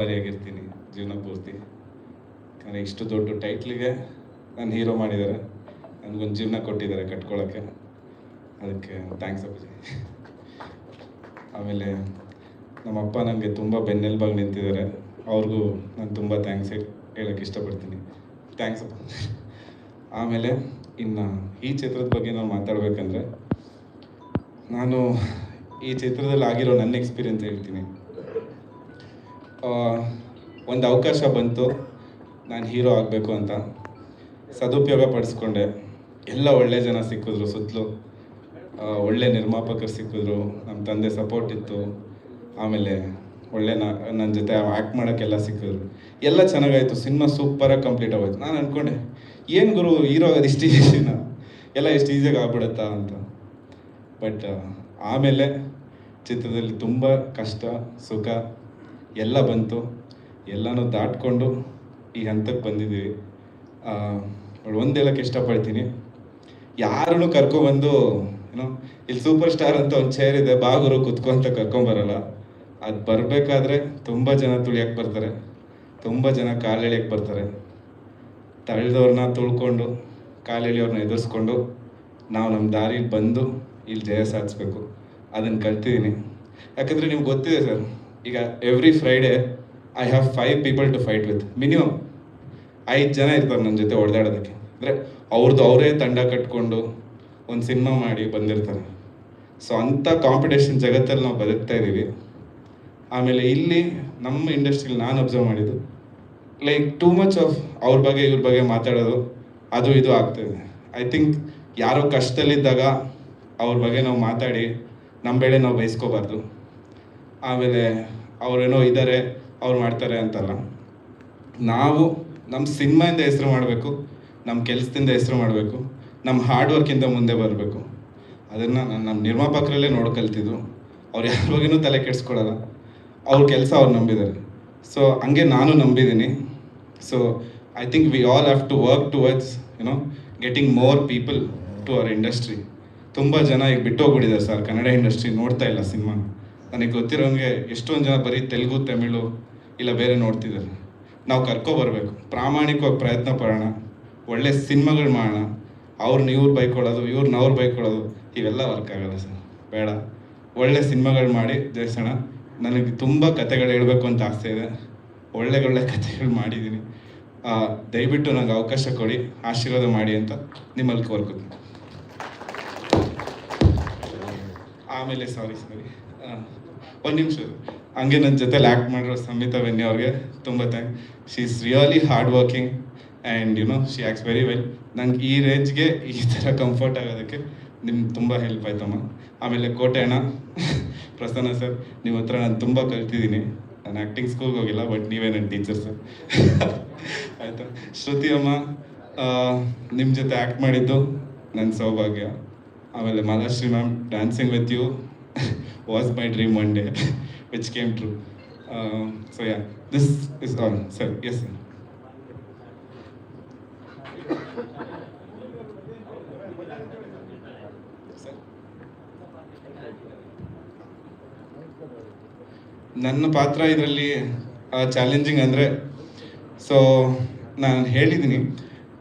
ಬರಿಯಾಗಿರ್ತೀನಿ ಜೀವನ ಪೂರ್ತಿ. ಯಾಕಂದರೆ ಇಷ್ಟು ದೊಡ್ಡ ಟೈಟ್ಲಿಗೆ ನಾನು ಹೀರೋ ಮಾಡಿದ್ದಾರೆ ನನಗೊಂದು ಜೀವನ ಕೊಟ್ಟಿದ್ದಾರೆ ಕಟ್ಕೊಳ್ಳೋಕ್ಕೆ ಅದಕ್ಕೆ ಥ್ಯಾಂಕ್ಸ್ ಅಪ್ಪಾಜಿ. ಆಮೇಲೆ ನಮ್ಮಪ್ಪ ನನಗೆ ತುಂಬ ಬೆನ್ನೆಲ್ಬಾಗಿ ನಿಂತಿದ್ದಾರೆ ಅವ್ರಿಗೂ ನಾನು ತುಂಬ ಥ್ಯಾಂಕ್ಸ್ ಹೇಳೋಕ್ಕೆ ಇಷ್ಟಪಡ್ತೀನಿ. ಥ್ಯಾಂಕ್ಸ್ ಅಪ್ಪ. ಆಮೇಲೆ ಇನ್ನು ಈ ಚಿತ್ರದ ಬಗ್ಗೆ ನಾನು ಮಾತಾಡಬೇಕಂದ್ರೆ, ನಾನು ಈ ಚಿತ್ರದಲ್ಲಿ ಆಗಿರೋ ನನ್ನ ಎಕ್ಸ್ಪೀರಿಯನ್ಸ್ ಹೇಳ್ತೀನಿ. ಒಂದು ಅವಕಾಶ ಬಂತು. ನಾನು ಹೀರೋ ಆಗಬೇಕು ಅಂತ. ಸದುಪಯೋಗ ಪಡಿಸ್ಕೊಂಡೆ. ಎಲ್ಲ ಒಳ್ಳೆ ಜನ ಸಿಕ್ಕಿದ್ರು ಸುತ್ತಲೂ. ಒಳ್ಳೆ ನಿರ್ಮಾಪಕರು ಸಿಕ್ಕಿದ್ರು. ನಮ್ಮ ತಂದೆ ಸಪೋರ್ಟ್ ಇತ್ತು. ಆಮೇಲೆ ಒಳ್ಳೆ ನನ್ನ ಜೊತೆ ಆ್ಯಕ್ಟ್ ಮಾಡೋಕ್ಕೆಲ್ಲ ಸಿಕ್ಕಿದ್ರು. ಎಲ್ಲ ಚೆನ್ನಾಗಾಯಿತು. ಸಿನಿಮಾ ಸೂಪರಾಗಿ ಕಂಪ್ಲೀಟ್ ಆಗೋಯ್ತು. ನಾನು ಅಂದ್ಕೊಂಡೆ ಏನು ಗುರು ಹೀರೋ ಆಗೋದು ಇಷ್ಟು ಈಸಿನ ಎಲ್ಲ ಇಷ್ಟು ಈಸಿಯಾಗಿ ಆಗ್ಬಿಡುತ್ತಾ ಅಂತ. ಬಟ್ ಆಮೇಲೆ ಚಿತ್ರದಲ್ಲಿ ತುಂಬ ಕಷ್ಟ, ಸುಖ ಎಲ್ಲ ಬಂತು. ಎಲ್ಲನೂ ದಾಟ್ಕೊಂಡು ಈ ಹಂತಕ್ಕೆ ಬಂದಿದ್ದೀವಿ. ಒಂದು ಹೇಳಕ್ಕೆ ಇಷ್ಟಪಡ್ತೀನಿ. ಯಾರನ್ನು ಕರ್ಕೊಬಂದು ಏನೋ ಇಲ್ಲಿ ಸೂಪರ್ ಸ್ಟಾರ್ ಅಂತ ಒಂದು ಚೇರ್ ಇದೆ, ಬಾಗುರು ಕುತ್ಕೊ ಅಂತ ಕರ್ಕೊಂಬರಲ್ಲ. ಅದು ಬರಬೇಕಾದ್ರೆ ತುಂಬ ಜನ ತುಳಿಯಕ್ಕೆ ಬರ್ತಾರೆ. ತುಂಬ ಜನ ಕಾಲು ಎಳಿಯಕ್ಕೆ ಬರ್ತಾರೆ. ತಳ್ಳಿದವ್ರನ್ನ ತುಳ್ಕೊಂಡು, ಕಾಲು ಎಳಿಯೋರ್ನ ಎದುರಿಸ್ಕೊಂಡು, ನಾವು ನಮ್ಮ ದಾರಿಲಿ ಬಂದು ಇಲ್ಲಿ ಜಯ ಸಾಧಿಸ್ಬೇಕು. ಅದನ್ನು ಕಲ್ತಿದ್ದೀನಿ. ಯಾಕಂದರೆ ನಿಮ್ಗೆ ಗೊತ್ತಿದೆ ಸರ್ ಈಗ every Friday I have five people to fight with minimum ಐದು ಜನ ಇರ್ತಾರೆ ನನ್ನ ಜೊತೆ ಹೊಡೆದಾಡೋದಕ್ಕೆ ಅಂದರೆ ಅವ್ರದ್ದು ಅವರೇ ತಂಡ ಕಟ್ಕೊಂಡು ಒಂದು ಸಿನಿಮಾ ಮಾಡಿ ಬಂದಿರ್ತಾರೆ. ಸೊ ಅಂಥ ಕಾಂಪಿಟೇಷನ್ ಜಗತ್ತಲ್ಲಿ ನಾವು ಬದುಕ್ತಾ ಇದ್ದೀವಿ ಆಮೇಲೆ ಇಲ್ಲಿ ನಮ್ಮ ಇಂಡಸ್ಟ್ರಿಲಿ ನಾನು ಅಬ್ಸರ್ವ್ ಮಾಡಿದ್ದು ಲೈಕ್ ಟೂ ಮಚ್ ಆಫ್ ಅವ್ರ ಬಗ್ಗೆ, ಇವ್ರ ಬಗ್ಗೆ ಮಾತಾಡೋದು, ಅದು ಇದು ಆಗ್ತಾಯಿದೆ ಐ ಥಿಂಕ್ ಯಾರೋ ಕಷ್ಟದಲ್ಲಿದ್ದಾಗ ಅವ್ರ ಬಗ್ಗೆ ನಾವು ಮಾತಾಡಿ ನಮ್ಮ ಬೆಳೆ ನಾವು ಬಯಸ್ಕೋಬಾರ್ದು ಆಮೇಲೆ ಅವರೇನೋ ಇದ್ದಾರೆ ಅವ್ರು ಮಾಡ್ತಾರೆ ಅಂತಲ್ಲ. ನಾವು ನಮ್ಮ ಸಿನಿಮಾಯಿಂದ ಹೆಸರು ಮಾಡಬೇಕು ನಮ್ಮ ಕೆಲಸದಿಂದ ಹೆಸರು ಮಾಡಬೇಕು ನಮ್ಮ ಹಾರ್ಡ್ ವರ್ಕಿಂದ ಮುಂದೆ ಬರಬೇಕು. ಅದನ್ನು ನಾನು ನಮ್ಮ ನಿರ್ಮಾಪಕರಲ್ಲೇ ನೋಡ್ಕಲ್ತಿದ್ರು ಅವ್ರು ಯಾರ ತಲೆ ಕೆಡಿಸ್ಕೊಳ್ಳಲ್ಲ ಅವ್ರ ಕೆಲಸ ಅವ್ರು ನಂಬಿದ್ದಾರೆ ಸೊ ಹಂಗೆ ನಾನು ನಂಬಿದ್ದೀನಿ so I think we all have to work towards you know getting more people to our industry ತುಂಬ ಜನ ಈಗ ಬಿಟ್ಟೋಗ್ಬಿಟ್ಟಿದ್ದಾರೆ ಸರ್, ಕನ್ನಡ ಇಂಡಸ್ಟ್ರಿ ನೋಡ್ತಾ ಇಲ್ಲ ಸಿನಿಮಾ. ನನಗೆ ಗೊತ್ತಿರೋಂಗೆ ಎಷ್ಟೊಂದು ಜನ ಬರೀ ತೆಲುಗು, ತಮಿಳು ಇಲ್ಲ ಬೇರೆ ನೋಡ್ತಿದ್ದಾರೆ. ನಾವು ಕರ್ಕೊಬರ್ಬೇಕು ಪ್ರಾಮಾಣಿಕವಾಗಿ ಪ್ರಯತ್ನ ಪಡೋಣ. ಒಳ್ಳೆ ಸಿನಿಮಾಗಳು ಮಾಡೋಣ. ಅವ್ರನ್ನ ಇವ್ರು ಬೈಕೊಳ್ಳೋದು ಇವ್ರನ್ನ ಅವ್ರು ಬೈಕೊಳ್ಳೋದು, ಇವೆಲ್ಲ ವರ್ಕ್ ಆಗಲ್ಲ ಸರ್. ಬೇಡ. ಒಳ್ಳೆ ಸಿನಿಮಾಗಳು ಮಾಡಿ ಜಯಿಸೋಣ ನನಗೆ ತುಂಬ ಕತೆಗಳು ಹೇಳಬೇಕು ಅಂತ ಆಸೆ ಇದೆ. ಒಳ್ಳೆ ಒಳ್ಳೆ ಕತೆಗಳು ಮಾಡಿದ್ದೀನಿ ದಯವಿಟ್ಟು ನನಗೆ ಅವಕಾಶ ಕೊಡಿ. ಆಶೀರ್ವಾದ ಮಾಡಿ ಅಂತ ನಿಮ್ಮಲ್ಲಿ ಕೋರ್ಕೋತೀನಿ. ಆಮೇಲೆ ಸಾರಿ ಸಾರಿ ಒಂದು ನಿಮಿಷ. ಹಂಗೆ ನನ್ನ ಜೊತೆಲಿ ಆ್ಯಕ್ಟ್ ಮಾಡಿರೋ ಸಮಿತಾ ಬೆನ್ನಿ ಅವ್ರಿಗೆ ತುಂಬ thank she is really hard working and you know she acts very well ನಂಗೆ ಈ ರೇಂಜ್ಗೆ ಈ ಥರ ಕಂಫರ್ಟ್ ಆಗೋದಕ್ಕೆ ನಿಮ್ಗೆ ತುಂಬ ಹೆಲ್ಪ್ ಆಯ್ತಮ್ಮ ಆಮೇಲೆ ಕೋಟೆ ಅಣ್ಣ ಪ್ರಸನ್ನ ಸರ್ ನಿಮ್ಮ ಹತ್ರ ನಾನು ತುಂಬ ಕಲ್ತಿದ್ದೀನಿ. ನಾನು ಆ್ಯಕ್ಟಿಂಗ್ ಸ್ಕೂಲ್ಗೆ ಹೋಗಿಲ್ಲ ಬಟ್ ನೀವೇ ನನ್ನ ಟೀಚರ್ ಸರ್ ಆಯಿತಾ? ಶ್ರುತಿ ಅಮ್ಮ ನಿಮ್ಮ ಜೊತೆ ಆ್ಯಕ್ಟ್ ಮಾಡಿದ್ದು ನನ್ನ ಸೌಭಾಗ್ಯ. ಆಮೇಲೆ Malashree ma'am dancing with you was my dream day, which came true. True so ya this is all. Sir yes. Sir. ನನ್ನ ಪಾತ್ರ ಇದರಲ್ಲಿ ಚಾಲೆಂಜಿಂಗ್ ಅಂದರೆ ಸೊ ನಾನು ಹೇಳಿದ್ದೀನಿ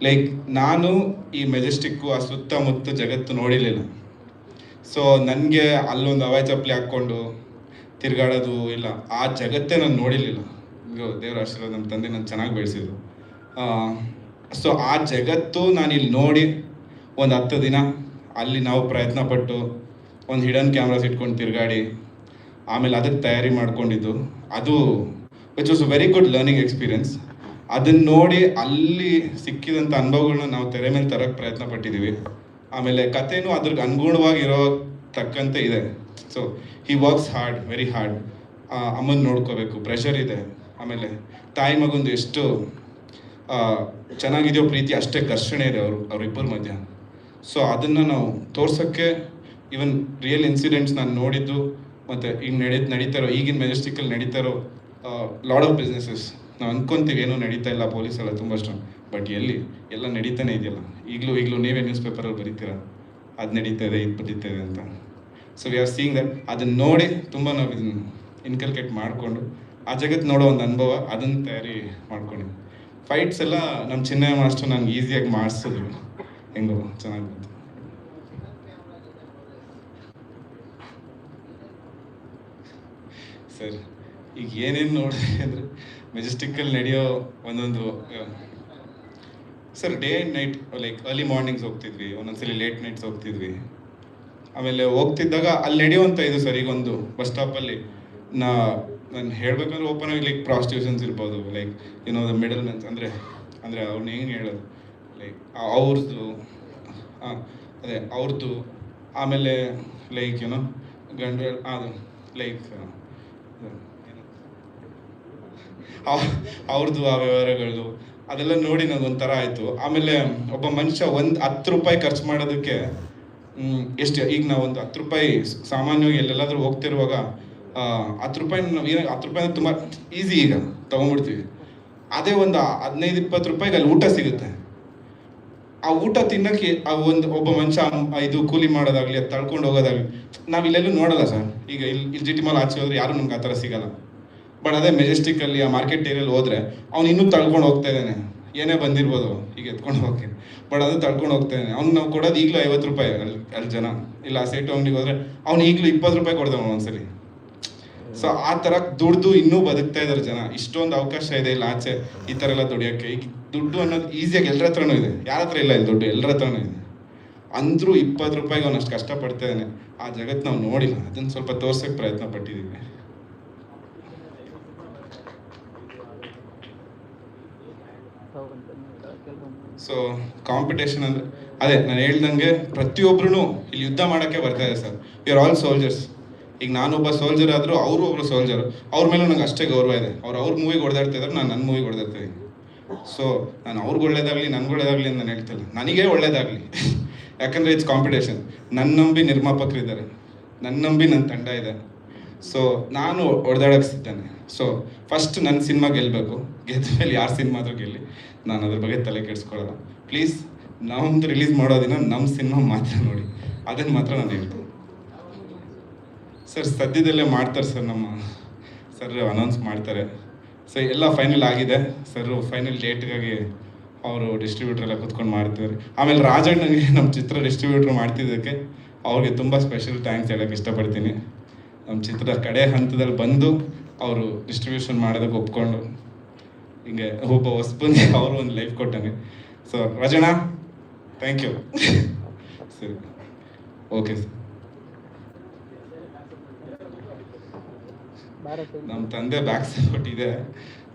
ಲೈಕ್ ನಾನು ಈ ಮೆಜೆಸ್ಟಿಕ್ಕು ಆ ಸುತ್ತಮುತ್ತ ಜಗತ್ತು ನೋಡಿರಲಿಲ್ಲ ಸೊ ನನಗೆ ಅಲ್ಲೊಂದು ಹವಾಯಿ ಚಪ್ಪಲಿ ಹಾಕ್ಕೊಂಡು ತಿರುಗಾಡೋದು ಇಲ್ಲ. ಆ ಜಗತ್ತೇ ನಾನು ನೋಡಿರಲಿಲ್ಲ. ದೇವ್ರ ಆಶೀರ್ವಾದ ನಮ್ಮ ತಂದೆ ನಾನು ಚೆನ್ನಾಗಿ ಬೆಳೆಸಿದ್ರು. ಸೊ ಆ ಜಗತ್ತು ನಾನು ಇಲ್ಲಿ ನೋಡಿ ಒಂದು ಹತ್ತು ದಿನ ಅಲ್ಲಿ ನಾವು ಪ್ರಯತ್ನ ಪಟ್ಟು ಒಂದು ಹಿಡನ್ ಕ್ಯಾಮ್ರಾಸ್ ಇಟ್ಕೊಂಡು ತಿರುಗಾಡಿ ಆಮೇಲೆ ಅದಕ್ಕೆ ತಯಾರಿ ಮಾಡ್ಕೊಂಡಿದ್ದು. ಅದು which was very good learning experience ಅದನ್ನು ನೋಡಿ ಅಲ್ಲಿ ಸಿಕ್ಕಿದಂಥ ಅನುಭವಗಳನ್ನ ನಾವು ತೆರೆ ಮೇಲೆ ತರಕ್ಕೆ ಪ್ರಯತ್ನ ಪಟ್ಟಿದ್ದೀವಿ ಆಮೇಲೆ ಕಥೆನೂ ಅದ್ರಿಗೆ ಅನುಗುಣವಾಗಿರೋ ತಕ್ಕಂತೆ ಇದೆ. So he works hard very hard ಅಮ್ಮನ ನೋಡ್ಕೋಬೇಕು ಪ್ರೆಷರ್ ಇದೆ. ಆಮೇಲೆ ತಾಯಿ ಮಗಂದು ಎಷ್ಟು ಚೆನ್ನಾಗಿದೆಯೋ ಪ್ರೀತಿ, ಅಷ್ಟೇ ಘರ್ಷಣೆ ಇದೆ ಅವರು, ಅವರಿಬ್ಬರ ಮಧ್ಯ. ಸೊ ಅದನ್ನು ನಾವು ತೋರ್ಸೋಕ್ಕೆ ಈವನ್ ರಿಯಲ್ ಇನ್ಸಿಡೆಂಟ್ಸ್ ನಾನು ನೋಡಿದ್ದು, ಮತ್ತು ಈಗ ನಡೀ ನಡೀತಾರೋ ಈಗಿನ ಮೆಜೆಸ್ಟಿಕಲ್ಲಿ ನಡೀತಾರೋ ಲಾಡ್ ಆಫ್ ಬಿಸ್ನೆಸಸ್ ನಾವು ಅಂದ್ಕೊಂತೀವಿ ಏನೂ ನಡೀತಾ ಇಲ್ಲ ಪೊಲೀಸ್ ಎಲ್ಲ ತುಂಬ ಸ್ಟ್ರಾಂಗ್ ಬಟ್ ಎಲ್ಲಿ? ಎಲ್ಲ ನಡೀತಾನೆ ಇದೆಯಲ್ಲ. ಈಗಲೂ ಈಗಲೂ ನೀವೇ ನ್ಯೂಸ್ ಪೇಪರಲ್ಲಿ ಬರೀತೀರ? ಅದು ನಡೀತಾ ಇದೆ, ಇದು ನಡೀತಾ ಇದೆ ಅಂತ. So we are seeing that ಅದನ್ನ ನೋಡಿ ತುಂಬ ನಾವು ಇದನ್ನ ಇನ್ಕಲ್ಕೇಟ್ ಮಾಡಿಕೊಂಡು, ಆ ಜಗತ್ತು ನೋಡೋ ಒಂದು ಅನುಭವ ಅದನ್ನು ತಯಾರಿ ಮಾಡ್ಕೊಂಡಿದ್ದೆ ಫೈಟ್ಸ್ ಎಲ್ಲ ನಮ್ಮ ಚಿನ್ನಯ ಮಾಸ್ಟರ್ ನಂಗೆ ಈಸಿಯಾಗಿ ಮಾಡಿಸಿದ್ರು. ಹೆಂಗೋ, ಚೆನ್ನಾಗಿ ಬಂತು. ಸರ್, ಈಗ ಏನೇನು ನೋಡಿದೆ ಅಂದರೆ ಮೆಜೆಸ್ಟಿಕ್ಕಲ್ಲಿ ನಡೆಯೋ ಒಂದೊಂದು sir day and night like early mornings ಹೋಗ್ತಿದ್ವಿ, ಒಂದೊಂದ್ಸಲಿ ಲೇಟ್ ನೈಟ್ಸ್ ಹೋಗ್ತಿದ್ವಿ. ಆಮೇಲೆ ಹೋಗ್ತಿದ್ದಾಗ ಅಲ್ಲಿ ನಡೆಯುವಂಥ ಇದು ಸರ್ ಈಗ ಒಂದು ಬಸ್ ಸ್ಟಾಪಲ್ಲಿ. ನಾ, ನಾನು ಹೇಳ್ಬೇಕಂದ್ರೆ ಓಪನ್ ಆಗಿ ಲೈಕ್ ಪ್ರಾಸ್ಟಿಟ್ಯೂಷನ್ಸ್ ಇರ್ಬೋದು ಲೈಕ್ ಏನೋ ದ ಮಿಡಲ್ ಮೆನ್ಸ್ ಅಂದರೆ ಅಂದರೆ ಅವ್ರನ್ನ ಹೆಂಗೆ ಹೇಳೋದು? ಲೈಕ್ ಅವ್ರದ್ದು ಅದೇ ಅವ್ರದ್ದು ಆಮೇಲೆ ಲೈಕ್ ಏನೋ ಗಂಡ ಅದು ಲೈಕ್ ಅವ್ರದ್ದು ಆ ವ್ಯವಹಾರಗಳು, ಅದೆಲ್ಲ ನೋಡಿ ನನಗೆ ಒಂಥರ ಆಯಿತು. ಆಮೇಲೆ ಒಬ್ಬ ಮನುಷ್ಯ ಒಂದು ಹತ್ತು ರೂಪಾಯಿ ಖರ್ಚು ಮಾಡೋದಕ್ಕೆ ಎಷ್ಟು ಈಗ ನಾವು ಒಂದು ಹತ್ತು ರೂಪಾಯಿ ಸಾಮಾನ್ಯವಾಗಿ ಎಲ್ಲೆಲ್ಲಾದರೂ ಹೋಗ್ತಿರುವಾಗ ಹತ್ತು ರೂಪಾಯಿ ಏನು, ಹತ್ತು ರೂಪಾಯಿ ತುಂಬ ಈಸಿ ಈಗ ತೊಗೊಂಡ್ಬಿಡ್ತೀವಿ. ಅದೇ ಒಂದು ಹದಿನೈದು, ಇಪ್ಪತ್ತು ರೂಪಾಯಿಗೆ ಅಲ್ಲಿ ಊಟ ಸಿಗುತ್ತೆ. ಆ ಊಟ ತಿನ್ನಕ್ಕೆ ಆ ಒಂದು ಒಬ್ಬ ಮನುಷ್ಯ ಇದು ಕೂಲಿ ಮಾಡೋದಾಗಲಿ, ಅದು ತಳ್ಕೊಂಡು ಹೋಗೋದಾಗ್ಲಿ, ನಾವು ಇಲ್ಲೆಲ್ಲೂ ನೋಡಲ್ಲ ಸರ್. ಈಗ ಇಲ್ಲಿ ಇಲ್ಲಿ ಜಿ ಮಾಲ್ ಆಚೆ ಹೋದ್ರೆ ಯಾರು ನಮ್ಗೆ ಆ ಥರ ಸಿಗಲ್ಲ. ಬಟ್ ಅದೇ ಮೆಜೆಸ್ಟಿಕ್ ಅಲ್ಲಿ ಆ ಮಾರ್ಕೆಟ್ ಏರಿಯಲ್ಲಿ ಹೋದ್ರೆ, ಅವ್ನು ಇನ್ನೂ ತಳ್ಕೊಂಡು ಹೋಗ್ತಾ ಇದ್ದಾನೆ. ಏನೇ ಬಂದಿರ್ಬೋದು, ಈಗ ಎತ್ಕೊಂಡು ಹೋಗ್ತೀನಿ ಬಟ್ ಅದು ತಳ್ಕೊಂಡು ಹೋಗ್ತಾ ಇದ್ದಾನೆ ಅವ್ನು ನಾವು ಕೊಡೋದು ಈಗಲೂ ಐವತ್ತು ರೂಪಾಯಿ ಅಲ್ಲಿ ಅಲ್ಲಿ ಜನ. ಇಲ್ಲ, ಆ ಸೇಟು ಅಂಗಡಿಗೆ ಹೋದ್ರೆ ಅವ್ನು ಈಗಲೂ ಇಪ್ಪತ್ತು ರೂಪಾಯಿ ಕೊಡ್ತಾವ ಒಂದ್ಸಲಿ. ಸೊ ಆ ಥರ ದುಡ್ದು ಇನ್ನೂ ಬದುಕ್ತಾ ಇದ್ದಾರೆ ಜನ. ಇಷ್ಟೊಂದು ಅವಕಾಶ ಇದೆ ಇಲ್ಲ ಆಚೆ. ಈ ಥರ ಎಲ್ಲ ದುಡಿಯೋಕ್ಕೆ ಈಗ ದುಡ್ಡು ಅನ್ನೋದು ಈಸಿಯಾಗಿ ಎಲ್ಲರ ಹತ್ರನೂ ಇದೆ. ಯಾರ ಹತ್ರ ಇಲ್ಲ ಇಲ್ಲಿ ದುಡ್ಡು? ಎಲ್ಲರ ಹತ್ರನೂ ಇದೆ. ಅಂದರೂ ಇಪ್ಪತ್ತು ರೂಪಾಯಿಗೆ ಅವ್ನು ಅಷ್ಟು ಕಷ್ಟಪಡ್ತಾ ಇದ್ದಾನೆ ಆ ಜಗತ್ತು ನಾವು ನೋಡಿಲ್ಲ. ಅದನ್ನು ಸ್ವಲ್ಪ ತೋರ್ಸೋಕ್ಕೆ ಪ್ರಯತ್ನ ಪಟ್ಟಿದ್ದೀವಿ ಸೊ ಕಾಂಪಿಟೇಷನ್ ಅಂದ್ರೆ, ಅದೇ ನಾನು ಹೇಳ್ದಂಗೆ ಪ್ರತಿಯೊಬ್ರು ಇಲ್ಲಿ ಯುದ್ಧ ಮಾಡೋಕ್ಕೆ ಬರ್ತಾ ಇದೆ sir. We are all soldiers ಈಗ ನಾನೊಬ್ಬ ಸೋಲ್ಜರ್ ಆದರೂ ಅವರು ಒಬ್ಬರು ಸೋಲ್ಜರ್ ಅವ್ರ ಮೇಲೆ ನಂಗೆ ಅಷ್ಟೇ ಗೌರವ ಇದೆ. ಅವ್ರು ಅವ್ರ ಮೂವಿಗೆ ಹೊಡೆದಾಡ್ತಾ ಇದ್ದಾರೆ, ನಾನು ನನ್ನ ಮೂವಿಗೆ ಹೊಡೆದಾಡ್ತಾ ಇದ್ದೀನಿ ಸೊ ನಾನು ಅವ್ರಿಗೆ ಒಳ್ಳೇದಾಗಲಿ, ನನ್ಗೆ ಒಳ್ಳೇದಾಗಲಿ ಅಂತ ನಾನು ಹೇಳ್ತಿಲ್ಲ. ನನಗೆ ಒಳ್ಳೇದಾಗಲಿ. ಯಾಕಂದರೆ ಇಟ್ಸ್ ಕಾಂಪಿಟೇಷನ್ ನನ್ನ ನಂಬಿ ನಿರ್ಮಾಪಕರಿದ್ದಾರೆ ನನ್ನ ನಂಬಿ ನನ್ನ ತಂಡ ಇದೆ. ಸೊ ನಾನು ಹೊಡೆದಾಡಕ್ಕೆ ಸೊ ಫಸ್ಟ್ ನನ್ನ ಸಿನಿಮಾ ಗೆಲ್ಲಬೇಕು ಗೆದ್ದ ಮೇಲೆ ಯಾರು ಸಿನಿಮಾದ್ರೂ ಗೆಲ್ಲಿ. ನಾನು ಅದ್ರ ಬಗ್ಗೆ ತಲೆ ಕೆಡಿಸ್ಕೊಳ್ಳಲ್ಲ. ಪ್ಲೀಸ್ ನಮ್ದು ರಿಲೀಸ್ ಮಾಡೋ ದಿನ ನಮ್ಮ ಸಿನಿಮಾ ಮಾತ್ರ ನೋಡಿ. ಅದನ್ನು ಮಾತ್ರ ನಾನು ಹೇಳ್ತೀನಿ. ಸರ್ ಸದ್ಯದಲ್ಲೇ ಮಾಡ್ತಾರೆ ಸರ್ ನಮ್ಮ ಸರ್ ಅನೌನ್ಸ್ ಮಾಡ್ತಾರೆ. ಸರ್ ಎಲ್ಲ ಫೈನಲ್ ಆಗಿದೆ. ಸರ್ ಫೈನಲ್ ಡೇಟ್ಗಾಗಿ ಅವರು ಡಿಸ್ಟ್ರಿಬ್ಯೂಟರ್ ಎಲ್ಲ ಕುತ್ಕೊಂಡು ಮಾಡ್ತಿದ್ದಾರೆ. ಆಮೇಲೆ ರಾಜಣ್ಣನಿಗೆ ನಮ್ಮ ಚಿತ್ರ ಡಿಸ್ಟ್ರಿಬ್ಯೂಟರ್ ಮಾಡ್ತಿದ್ದಕ್ಕೆ ಅವ್ರಿಗೆ ತುಂಬ ಸ್ಪೆಷಲ್ ಥ್ಯಾಂಕ್ಸ್ ಹೇಳೋಕ್ಕೆ ಇಷ್ಟಪಡ್ತೀನಿ. ನಮ್ಮ ಚಿತ್ರ ಕಡೆ ಹಂತದಲ್ಲಿ ಬಂದು ಅವರು ಡಿಸ್ಟ್ರಿಬ್ಯೂಷನ್ ಮಾಡೋದಕ್ಕೆ ಒಪ್ಕೊಂಡು. ಹಿಂಗೆ ಒಬ್ಬ ಹೊಸಬಂದು ಅವರು ಒಂದು ಲೈಫ್ ಕೊಟ್ಟಂಗೆ. ಸೊ ರಜಣ ಥ್ಯಾಂಕ್ ಯು ಸರಿ. ಓಕೆ ಸರ್ ನಮ್ಮ ತಂದೆ ಬ್ಯಾಕ್ ಸಪೋರ್ಟ್ ಇದೆ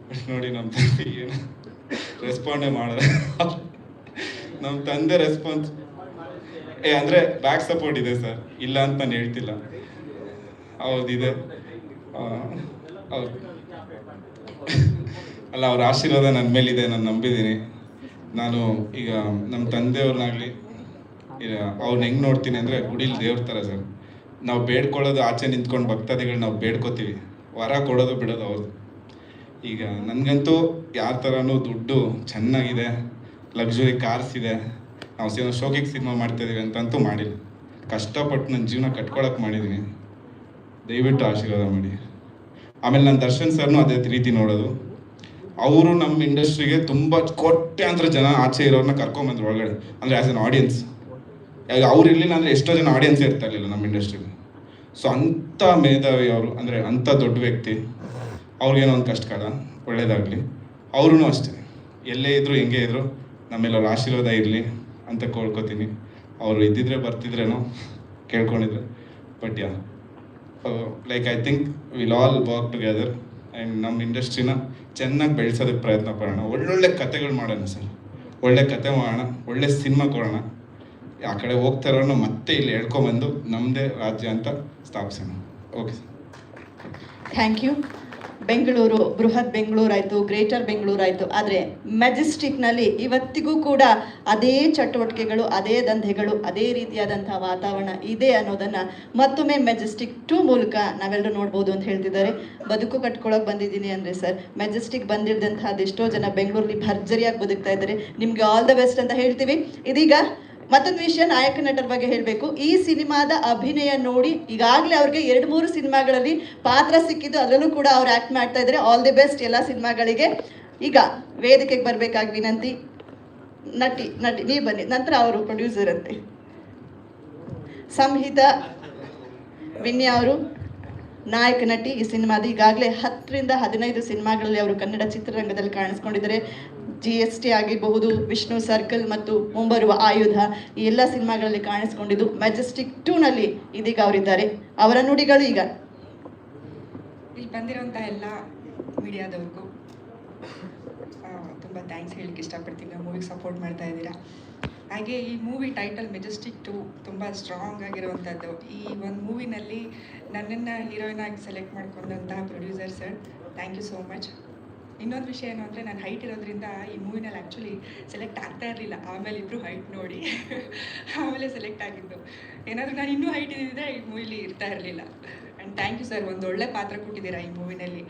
ಬಟ್ ನೋಡಿ ನಮ್ಮ ತಂದೆ ಏನು ರೆಸ್ಪಾಂಡೇ ಮಾಡಿದ್ರೆ ನಮ್ಮ ತಂದೆ ರೆಸ್ಪಾನ್ಸ್ ಏ, ಅಂದರೆ ಬ್ಯಾಕ್ ಸಪೋರ್ಟ್ ಇದೆ ಸರ್ ಇಲ್ಲ ಅಂತ ನಾನು ಹೇಳ್ತಿಲ್ಲ. ಹೌದಿದೆ ಹೌದು. ಅಲ್ಲ, ಅವ್ರ ಆಶೀರ್ವಾದ ನನ್ನ ಮೇಲಿದೆ, ನಾನು ನಂಬಿದ್ದೀನಿ. ನಾನು ಈಗ ನಮ್ಮ ತಂದೆಯವ್ರನ್ನಾಗಲಿ ಅವ್ರನ್ನ ಹೆಂಗೆ ನೋಡ್ತೀನಿ ಅಂದರೆ ಗುಡಿಲಿ ದೇವ್ರ ಥರ ಸರ್. ನಾವು ಬೇಡ್ಕೊಳ್ಳೋದು ಆಚೆ ನಿಂತ್ಕೊಂಡು ಭಕ್ತಾದಿಗಳು ನಾವು ಬೇಡ್ಕೋತೀವಿ. ವರ ಕೊಡೋದು ಬಿಡೋದು ಅವ್ರದ್ದು ಈಗ ನನಗಂತೂ ಯಾರ ಥರನೂ ದುಡ್ಡು ಚೆನ್ನಾಗಿದೆ, ಲಕ್ಸುರಿ ಕಾರ್ಸ್ ಇದೆ. ನಾವು ಸಿನಿಮಾ ಶೋಕಿಗೆ ಸಿನಿಮಾ ಮಾಡ್ತಾಯಿದ್ದೀವಿ ಅಂತಂತೂ ಮಾಡಿಲ್ಲ. ಕಷ್ಟಪಟ್ಟು ನನ್ನ ಜೀವನ ಕಟ್ಕೊಳಕ್ಕೆ ಮಾಡಿದ್ದೀನಿ ದಯವಿಟ್ಟು ಆಶೀರ್ವಾದ ಮಾಡಿ. ಆಮೇಲೆ ನಾನು ದರ್ಶನ್ ಸರ್ನು ಅದೇ ರೀತಿ ನೋಡೋದು. ಅವರು ನಮ್ಮ ಇಂಡಸ್ಟ್ರಿಗೆ ತುಂಬ ಕೋಟ್ಯಾಂತರ ಜನ ಆಚೆ ಇರೋರನ್ನ ಕರ್ಕೊಂಬಂದ್ರು ಒಳಗಡೆ, ಅಂದರೆ ಆ್ಯಸ್ ಅನ್ ಆಡಿಯನ್ಸ್ ಅವ್ರು ಇರಲಿಲ್ಲ ಅಂದರೆ ಎಷ್ಟೋ ಜನ ಆಡಿಯನ್ಸ್ ಇರ್ತಾ ಇರಲಿಲ್ಲ ನಮ್ಮ ಇಂಡಸ್ಟ್ರಿಗೆ. ಸೊ ಅಂಥ ಮೇಧಾವಿ ಅವರು, ಅಂದರೆ ಅಂಥ ದೊಡ್ಡ ವ್ಯಕ್ತಿ, ಅವ್ರಿಗೇನೋ ಒಂದು ಕಷ್ಟ ಕಾಲ ಒಳ್ಳೇದಾಗಲಿ. ಅವ್ರೂ ಅಷ್ಟೇ. ಎಲ್ಲೇ ಇದ್ರು, ಹೆಂಗೆ ಇದ್ರು, ನಮ್ಮೆಲ್ಲರ ಆಶೀರ್ವಾದ ಇರಲಿ ಅಂತ ಕೋಳ್ಕೊತೀನಿ. ಅವರು ಇದ್ದಿದ್ರೆ ಬರ್ತಿದ್ರೇನೋ ಕೇಳ್ಕೊಂಡಿದ್ರೆ. But ya like I think will all work together and ನಮ್ಮ ಇಂಡಸ್ಟ್ರಿನ ಚೆನ್ನಾಗಿ ಬೆಳೆಸೋದಕ್ಕೆ ಪ್ರಯತ್ನ ಪಡೋಣ. ಒಳ್ಳೊಳ್ಳೆ ಕತೆಗಳು ಮಾಡೋಣ ಸರ್. ಒಳ್ಳೆ ಕತೆ ಮಾಡೋಣ, ಒಳ್ಳೆ ಸಿನಿಮಾ ಕೊಡೋಣ. ಆ ಕಡೆ ಹೋಗ್ತಾ ಮತ್ತೆ ಇಲ್ಲಿ ಹೇಳ್ಕೊಂಬಂದು ನಮ್ಮದೇ ರಾಜ್ಯ ಅಂತ ಸ್ಥಾಪಿಸೋಣ. Okay sir. Thank you. Bengaluru, ಬೃಹತ್ ಬೆಂಗಳೂರಾಯಿತು, ಗ್ರೇಟರ್ ಬೆಂಗಳೂರಾಯಿತು, ಆದರೆ ಮೆಜೆಸ್ಟಿಕ್ನಲ್ಲಿ ಇವತ್ತಿಗೂ ಕೂಡ ಅದೇ ಚಟುವಟಿಕೆಗಳು, ಅದೇ ದಂಧೆಗಳು, ಅದೇ ರೀತಿಯಾದಂಥ ವಾತಾವರಣ ಇದೆ ಅನ್ನೋದನ್ನು ಮತ್ತೊಮ್ಮೆ ಮೆಜೆಸ್ಟಿಕ್ ಟು ಮೂಲಕ ನಾವೆಲ್ಲರೂ ನೋಡ್ಬೋದು ಅಂತ ಹೇಳ್ತಿದ್ದಾರೆ. ಬದುಕು ಕಟ್ಕೊಳ್ಳೋಕೆ ಬಂದಿದ್ದೀನಿ ಅಂದರೆ ಸರ್ ಮೆಜೆಸ್ಟಿಕ್ ಬಂದಿದ್ದಂಥ ಅದೆಷ್ಟೋ ಜನ ಬೆಂಗಳೂರಲ್ಲಿ ಭರ್ಜರಿಯಾಗಿ ಬದುಕ್ತಾ ಇದ್ದಾರೆ. ನಿಮಗೆ ಆಲ್ ದ ಬೆಸ್ಟ್ ಅಂತ ಹೇಳ್ತೀವಿ. ಇದೀಗ ಮತ್ತೊಂದು ವಿಷಯ ನಾಯಕ ನಟರ ಬಗ್ಗೆ ಹೇಳಬೇಕು. ಈ ಸಿನಿಮಾದ ಅಭಿನಯ ನೋಡಿ ಈಗಾಗಲೇ ಅವ್ರಿಗೆ ಎರಡು ಮೂರು ಸಿನಿಮಾಗಳಲ್ಲಿ ಪಾತ್ರ ಸಿಕ್ಕಿದ್ದು. ಅದರಲ್ಲೂ ಕೂಡ ಅವ್ರು ಆ್ಯಕ್ಟ್ ಮಾಡ್ತಾ ಇದ್ದಾರೆ. ಆಲ್ ದಿ ಬೆಸ್ಟ್ ಎಲ್ಲ ಸಿನಿಮಾಗಳಿಗೆ. ಈಗ ವೇದಿಕೆಗೆ ಬರಬೇಕಾಗಿ ವಿನಂತಿ. ನಟಿ ನಟಿ, ನೀವು ಬನ್ನಿ. ನಂತರ ಅವರು ಪ್ರೊಡ್ಯೂಸರ್ ಅಂತೆ. ಸಂಹಿತ, ವಿನ್ಯ ಅವರು, ನಾಯಕ, ನಟಿ ಈ ಸಿನಿಮಾದ ಈಗಾಗಲೇ ಹತ್ತರಿಂದ ಹದಿನೈದು ಸಿನಿಮಾಗಳಲ್ಲಿ ಅವರು ಕನ್ನಡ ಚಿತ್ರರಂಗದಲ್ಲಿ ಕಾಣಿಸ್ಕೊಂಡಿದ್ದಾರೆ. ಜಿ ಎಸ್ ಟಿ ಆಗಿರಬಹುದು, ವಿಷ್ಣು ಸರ್ಕಲ್ ಮತ್ತು ಮುಂಬರುವ ಆಯುಧ, ಈ ಎಲ್ಲ ಸಿನಿಮಾಗಳಲ್ಲಿ ಕಾಣಿಸಿಕೊಂಡಿದ್ದು ಮೆಜೆಸ್ಟಿಕ್ ಟೂನಲ್ಲಿ ಇದೀಗ ಅವರಿದ್ದಾರೆ. ಅವರ ನುಡಿಗಳು ಈಗ. ಇಲ್ಲಿ ಬಂದಿರುವಂಥ ಎಲ್ಲ ಮೀಡಿಯಾದವ್ರಿಗೂ ತುಂಬ ಥ್ಯಾಂಕ್ಸ್ ಹೇಳಲಿಕ್ಕೆ ಇಷ್ಟಪಡ್ತೀನಿ. ನಾವು ಮೂವಿಗೆ ಸಪೋರ್ಟ್ ಮಾಡ್ತಾ ಇದ್ದೀರಾ. ಹಾಗೆ ಈ ಮೂವಿ ಟೈಟಲ್ ಮೆಜೆಸ್ಟಿಕ್ ಟು ತುಂಬ ಸ್ಟ್ರಾಂಗ್ ಆಗಿರುವಂಥದ್ದು ಈ ಒಂದು ಮೂವಿನಲ್ಲಿ ನನ್ನನ್ನು ಹೀರೋಯಿನ್ ಆಗಿ select ಮಾಡ್ಕೊಂಡಂತಹ producer sir thank you so much ಇನ್ನೊಂದು ವಿಷಯ ಏನು ಅಂದರೆ ನಾನು ಹೈಟ್ ಇರೋದ್ರಿಂದ ಈ ಮೂವಿನಲ್ಲಿ ಆ್ಯಕ್ಚುಲಿ ಸೆಲೆಕ್ಟ್ ಆಗ್ತಾ ಇರಲಿಲ್ಲ. ಆಮೇಲೆ ಇಬ್ಬರು ಹೈಟ್ ನೋಡಿ. ಆಮೇಲೆ ಸೆಲೆಕ್ಟ್ ಆಗಿದ್ದು. ಏನಾದರೂ ನಾನು ಇನ್ನೂ ಹೈಟ್ ಇದ್ದಿದ್ದರೆ ಈ ಮೂವಿಲಿ ಇರ್ತಾ ಇರಲಿಲ್ಲ. ಆ್ಯಂಡ್ ಥ್ಯಾಂಕ್ ಯು ಸರ್ ಒಂದು ಒಳ್ಳೆ ಪಾತ್ರ ಕೊಟ್ಟಿದ್ದೀರಾ ಈ ಮೂವಿನಲ್ಲಿ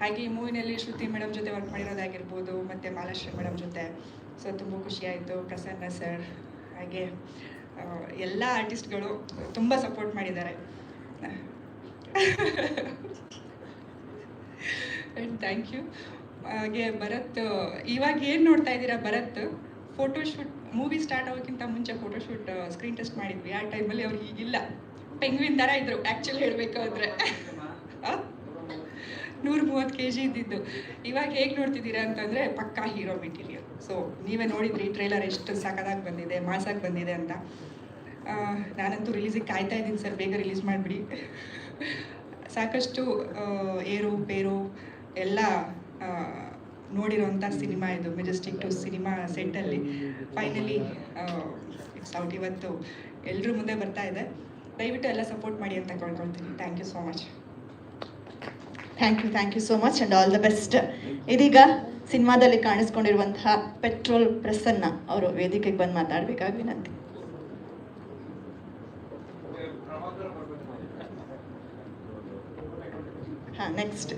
ಹಾಗೆ ಈ ಮೂವಿನಲ್ಲಿ ಶ್ರುತಿ ಮೇಡಮ್ ಜೊತೆ ವರ್ಕ್ ಮಾಡಿರೋದಾಗಿರ್ಬೋದು, ಮತ್ತು ಮಾಲಾಶ್ರೀ ಮೇಡಮ್ ಜೊತೆ. ಸೊ ತುಂಬ ಖುಷಿಯಾಯಿತು ಪ್ರಸನ್ನ ಸರ್ ಹಾಗೆ ಎಲ್ಲ ಆರ್ಟಿಸ್ಟ್ಗಳು ತುಂಬ ಸಪೋರ್ಟ್ ಮಾಡಿದ್ದಾರೆ. ಆ್ಯಂಡ್ ಥ್ಯಾಂಕ್ ಯು ಹಾಗೆ ಭರತ್, ಇವಾಗ ಏನು ನೋಡ್ತಾ ಇದ್ದೀರಾ ಭರತ್? ಫೋಟೋಶೂಟ್ ಮೂವಿ ಸ್ಟಾರ್ಟ್ ಆಗೋಕ್ಕಿಂತ ಮುಂಚೆ ಫೋಟೋಶೂಟ್ ಸ್ಕ್ರೀನ್ ಟೆಸ್ಟ್ ಮಾಡಿದ್ವಿ. ಆ ಟೈಮಲ್ಲಿ ಅವ್ರು ಈಗಿಲ್ಲ ಪೆಂಗ್ವಿನ್ ಥರ ಇದ್ರು ಆ್ಯಕ್ಚುಲಿ ಹೇಳಬೇಕು ಅಂದರೆ ನೂರು ಮೂವತ್ತು ಕೆ ಜಿ ಇದ್ದಿದ್ದು. ಇವಾಗ ಹೇಗೆ ನೋಡ್ತಿದ್ದೀರಾ ಅಂತಂದರೆ ಪಕ್ಕಾ ಹೀರೋ ಮೆಟೀರಿಯಲ್ ಸೊ ನೀವೇ ನೋಡಿದ್ರಿ ಟ್ರೈಲರ್ ಎಷ್ಟು ಸಾಕಾಗಿ ಬಂದಿದೆ, ಮಾಸಾಗಿ ಬಂದಿದೆ ಅಂತ. ನಾನಂತೂ ರಿಲೀಸಿಗೆ ಕಾಯ್ತಾ ಇದ್ದೀನಿ ಸರ್, ಬೇಗ ರಿಲೀಸ್ ಮಾಡಿಬಿಡಿ. ಸಾಕಷ್ಟು ಏರು, ಪೇರು, ಎಲ್ಲ ನೋಡಿರೋಂಥ ಸಿನಿಮಾ ಇದು ಮೆಜೆಸ್ಟಿಕ್ ಟು ಸಿನಿಮಾ ಸೆಟ್ಟಲ್ಲಿ ಫೈನಲಿ ಇಟ್ಸ್ ಔಟ್ ಇವತ್ತು ಎಲ್ಲರೂ ಮುಂದೆ ಬರ್ತಾ ಇದೆ. ದಯವಿಟ್ಟು ಎಲ್ಲ ಸಪೋರ್ಟ್ ಮಾಡಿ ಅಂತ ಕೇಳ್ಕೊಳ್ತೀನಿ. Thank you so much thank you thank you so much and all the best ಇದೀಗ ಸಿನಿಮಾದಲ್ಲಿ ಕಾಣಿಸ್ಕೊಂಡಿರುವಂತಹ ಪೆಟ್ರೋಲ್ ಪ್ರಸನ್ನ ಅವರು ವೇದಿಕೆಗೆ ಬಂದು ಮಾತಾಡಬೇಕಾಗಿ ವಿನಂತಿ. ಹಾಂ ನೆಕ್ಸ್ಟ್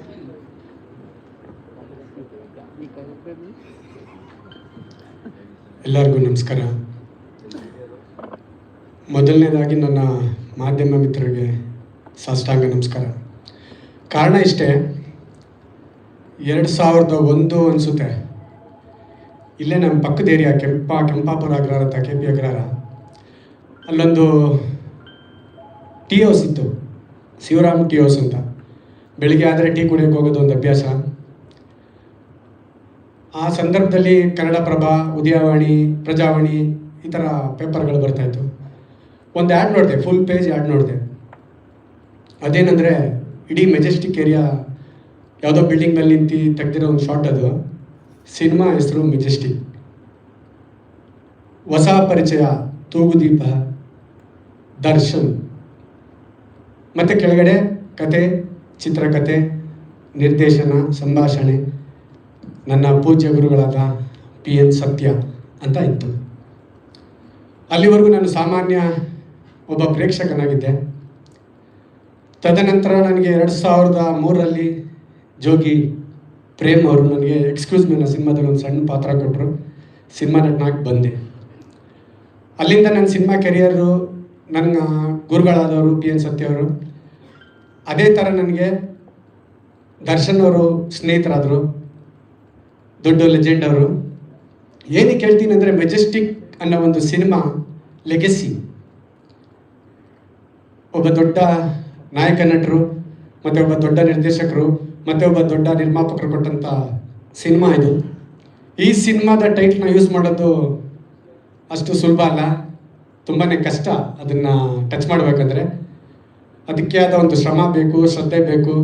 ಎಲ್ಲರಿಗೂ ನಮಸ್ಕಾರ. ಮೊದಲನೇದಾಗಿ ನನ್ನ ಮಾಧ್ಯಮ ಮಿತ್ರರಿಗೆ ಸಾಷ್ಟಾಂಗ ನಮಸ್ಕಾರ. ಕಾರಣ ಇಷ್ಟೇ, ಎರಡು ಸಾವಿರದ ಒಂದು ಅನಿಸುತ್ತೆ. ಇಲ್ಲೇ ನಮ್ಮ ಪಕ್ಕದ ಏರಿಯಾ, ಕೆಂಪ, ಕೆಂಪಾಪುರ ಅಗ್ರಹಾರ ಅಂತ, ಕೆ ಪಿ ಅಗ್ರಹಾರ ಅಲ್ಲೊಂದು ಟೀ ಹೌಸ್ ಇತ್ತು, ಶಿವರಾಮ್ ಟಿ ಹೌಸ್ ಅಂತ. ಬೆಳಿಗ್ಗೆ ಆದರೆ ಟೀ ಕುಡಿಯೋಕೆ ಹೋಗೋದು ಒಂದು ಅಭ್ಯಾಸ. ಆ ಸಂದರ್ಭದಲ್ಲಿ ಕನ್ನಡಪ್ರಭ, ಉದಯವಾಣಿ, ಪ್ರಜಾವಾಣಿ ಈ ಥರ ಪೇಪರ್ಗಳು ಬರ್ತಾಯಿತ್ತು ಒಂದು ಆ್ಯಡ್ ನೋಡಿದೆ ಫುಲ್ ಪೇಜ್ ಆ್ಯಡ್ ನೋಡಿದೆ. ಅದೇನೆಂದರೆ ಇಡೀ ಮೆಜೆಸ್ಟಿಕ್ ಏರಿಯಾ ಯಾವುದೋ ಬಿಲ್ಡಿಂಗ್ ಮೇಲೆ ನಿಂತು ತೆಗೆದಿರೋ ಒಂದು ಶಾಟ್ ಅದು. ಸಿನಿಮಾ ಹೆಸರು ಮೆಜೆಸ್ಟಿಕ್ ಹೊಸ ಪರಿಚಯ ತೂಗುದೀಪ ದರ್ಶನ್. ಮತ್ತು ಕೆಳಗಡೆ ಕತೆ ಚಿತ್ರಕಥೆ ನಿರ್ದೇಶನ, ಸಂಭಾಷಣೆ. ನನ್ನ ಪೂಜ್ಯ ಗುರುಗಳಾದ ಪಿ ಎನ್ ಸತ್ಯ ಅಂತ ಇತ್ತು. ಅಲ್ಲಿವರೆಗೂ ನಾನು ಸಾಮಾನ್ಯ ಒಬ್ಬ ಪ್ರೇಕ್ಷಕನಾಗಿದ್ದೆ. ತದನಂತರ ನನಗೆ ಎರಡು ಸಾವಿರದ ಮೂರರಲ್ಲಿ ಜೋಗಿ ಪ್ರೇಮ್ ಅವರು ನನಗೆ ಎಕ್ಸ್ಕ್ಯೂಸ್ ಮೀನ ಸಿನಿಮಾದಲ್ಲಿ ಒಂದು ಸಣ್ಣ ಪಾತ್ರ ಕೊಟ್ಟರು. ಸಿನಿಮಾ ನಟನಾಗಿ ಬಂದೆ. ಅಲ್ಲಿಂದ ನನ್ನ ಸಿನಿಮಾ ಕೆರಿಯರು ನನ್ನ ಗುರುಗಳಾದವರು ಪಿ ಎನ್ ಸತ್ಯ ಅವರು. ಅದೇ ಥರ ನನಗೆ ದರ್ಶನ್ ಅವರು ಸ್ನೇಹಿತರಾದರು. ದೊಡ್ಡ ಲೆಜೆಂಡ್ ಅವರು ಏನಕ್ಕೆ ಹೇಳ್ತೀನಿ ಅಂದರೆ ಮೆಜೆಸ್ಟಿಕ್ ಅನ್ನೋ ಒಂದು ಸಿನಿಮಾ ಲೆಗೆಸಿ ಒಬ್ಬ ದೊಡ್ಡ ನಾಯಕ ನಟರು, ಮತ್ತು ಒಬ್ಬ ದೊಡ್ಡ ನಿರ್ದೇಶಕರು, ಮತ್ತು ಒಬ್ಬ ದೊಡ್ಡ ನಿರ್ಮಾಪಕರು ಕೊಟ್ಟಂಥ ಸಿನಿಮಾ ಇದು. ಈ ಸಿನಿಮಾದ ಟೈಟ್ನ ಯೂಸ್ ಮಾಡೋದು ಅಷ್ಟು ಸುಲಭ ಅಲ್ಲ. ತುಂಬಾ ಕಷ್ಟ ಅದನ್ನು ಟಚ್ ಮಾಡಬೇಕಂದ್ರೆ. ಅದಕ್ಕೆ ಆದ ಒಂದು ಶ್ರಮ ಬೇಕು, ಶ್ರದ್ಧೆ ಬೇಕು.